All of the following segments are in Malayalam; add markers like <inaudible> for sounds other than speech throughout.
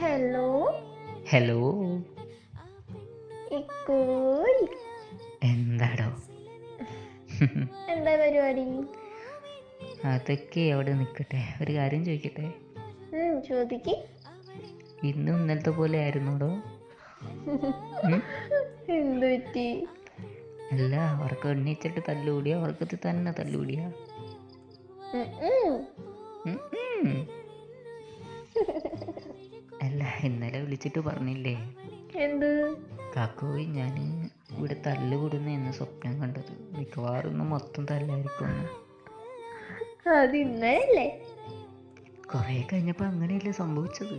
ഹലോ ഹലോ എന്താടോ? <laughs> എന്താ പരിപാടി? അതൊക്കെ അവിടെ നിൽക്കട്ടെ. ഒരു കാര്യം ചോദിക്കട്ടെ? ചോദിക്ക്. ഇന്നും ഇന്നലത്തെ പോലെ ആയിരുന്നോടോ? <laughs> എന്ത് പറ്റി? അല്ല അവർക്ക് എണ്ണീച്ചിട്ട് തല്ലുകൂടിയ. അവർക്കത് തന്നെ തല്ലുകൂടിയ. ഉം. <laughs> അല്ല ഇന്നലെ വിളിച്ചിട്ട് പറഞ്ഞില്ലേ? എന്ത്? കാക്കോയി ഞാൻ ഇവിടെ തല്ല് കൂടുന്ന എന്ന് സ്വപ്നം കണ്ടത്. മിക്കവാറും ഇന്ന് മൊത്തം തല്ലായിരിക്കും. അത് അങ്ങനെയല്ല കുറേ കഴിഞ്ഞപ്പോ അങ്ങനെയല്ലേ സംഭവിച്ചത്?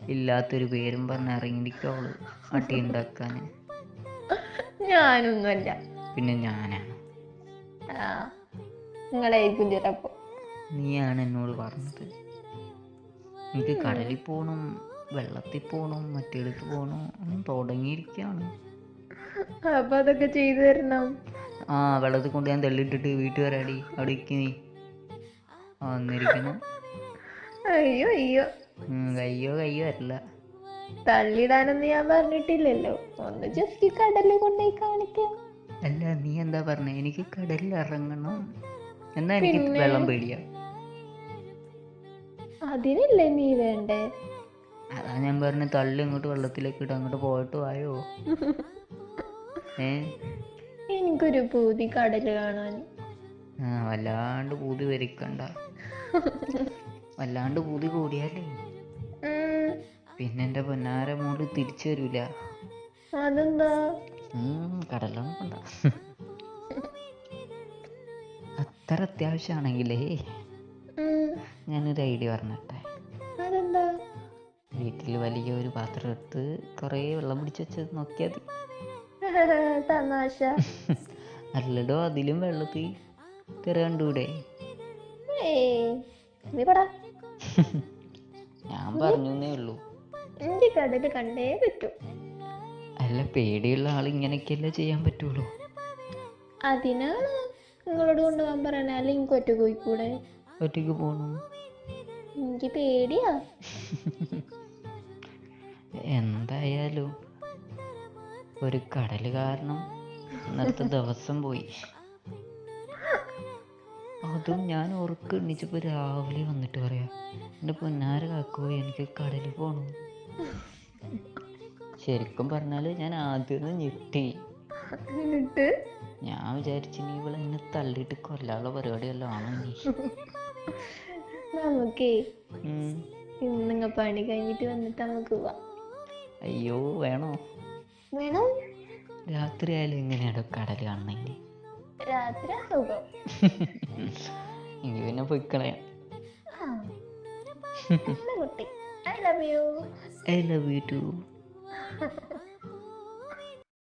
ഇല്ലാത്തൊരു പേരും പറഞ്ഞ് ഇറങ്ങിയിരിക്കവൾ അടി ഉണ്ടാക്കാൻ ഞാനൊന്നുമല്ല. പിന്നെ ഞാനാണ് ആ നിങ്ങളായിരിക്കും ചിലപ്പോ നീയാണ് എന്നോട് പറഞ്ഞത്. എനിക്ക് കടലിൽ പോകണം വെള്ളത്തിൽ പോകണം മറ്റേടത്ത് പോകണം തുടങ്ങിയിരിക്കുകയാണ് അപ്പൊ അതൊക്കെ ചെയ്തു തരണം. ആ വെള്ളത്തിൽ കൊണ്ട് ഞാൻ തള്ളിയിട്ടിട്ട് വീട്ടിൽ വരാടി അവിടെ ഇരിക്കുന്നേ വന്നിരിക്കണം. അയ്യോ അയ്യോ. കയ്യോ കയ്യോ അല്ല തള്ളിടാനൊന്നും ഞാൻ പറഞ്ഞിട്ടില്ലല്ലോ. ഒന്ന് ജസ്റ്റ് കടലിൽ കൊണ്ടുപോയി കാണിക്കാം. അല്ല നീ എന്താ പറഞ്ഞ? എനിക്ക് കടലിൽ ഇറങ്ങണം. എന്നാ എനിക്ക് വെള്ളം പേടിയാ? അതിനല്ലേ നീ വേണ്ടേ? അതാ ഞാൻ പറഞ്ഞ തള്ളി ഇങ്ങോട്ട് വെള്ളത്തിലേക്ക് ഇട്ട് അങ്ങോട്ട് പോയിട്ട് വായോ? ഏ? എനിക്കൊരു പൂതി കടൽ കാണാൻ. ആ വല്ലാണ്ട് പൂതി വരിക്കണ്ട. വല്ലാണ്ട് പൂതി കൂടിയാലേ? പിന്നെന്റെ പിന്നെ പൊന്നാര മോൾ തിരിച്ചു വരൂല. അതെന്താ? കടലൊന്നും അത്ര അത്യാവശ്യമാണെങ്കിലേ. ഞാനൊരു ഐഡിയ പറഞ്ഞട്ടെ. അതെന്താ? വീട്ടിൽ വലിയ ഒരു പാത്രം എടുത്ത് കുറേ വെള്ളം പിടിച്ച് വെച്ച് നോക്കിയാൽ <laughs> തമാശ. <laughs> അല്ലടോ അതിലും വെള്ളത്തിൽ തിര കണ്ടൂടെ? <laughs> ഞാൻ പറഞ്ഞേ ഉള്ളൂ. കടൽ കണ്ടേ പറ്റൂ. അല്ല പേടിയുള്ള ആൾ ഇങ്ങനെയൊക്കെയല്ലേ ചെയ്യാൻ പറ്റുള്ളൂ? അതിനാണ് നിങ്ങളോട് കൊണ്ടുപോകാൻ പറയണേ അല്ലെങ്കിൽ ഒറ്റ പോയിക്കൂടെ? ഒറ്റയ്ക്ക് പോകണം എനിക്ക് പേടിയാ. എന്തായാലും ഒരു കടൽ കാരണം ഇന്നത്തെ ദിവസം പോയി. അതും ഞാൻ ഉറക്ക എണ്ണിച്ചപ്പോൾ രാവിലെ വന്നിട്ട് പറയാ എന്റെ പൊന്നാര കാക്കോ എനിക്ക് കടലിൽ പോകണം ശരിക്കും പറഞ്ഞാൽ ഞാൻ ആദ്യം ഒന്ന് ഞെട്ടി. എന്നിട്ട്? ഞാൻ വിചാരിച്ചു നീ ഇവളെ എന്നെ തള്ളിയിട്ട് കൊല്ലാനുള്ള പരിപാടിയല്ലോ ആണോ നീ നമുക്കേ. ഇന്നിങ്ങ പണി കഴിഞ്ഞിട്ട് വന്നിട്ട് നമുക്ക് പോവാം. അയ്യോ വേണോ? വേണോ? രാത്രി ആയാലും എങ്ങനെയാണോ കടൽ കാണണമെങ്കിൽ രാത്രി സുഖം എങ്കിൽ <laughs> പിന്നെ പൊയ്ക്കളയാം കുട്ടി. I love you I love you too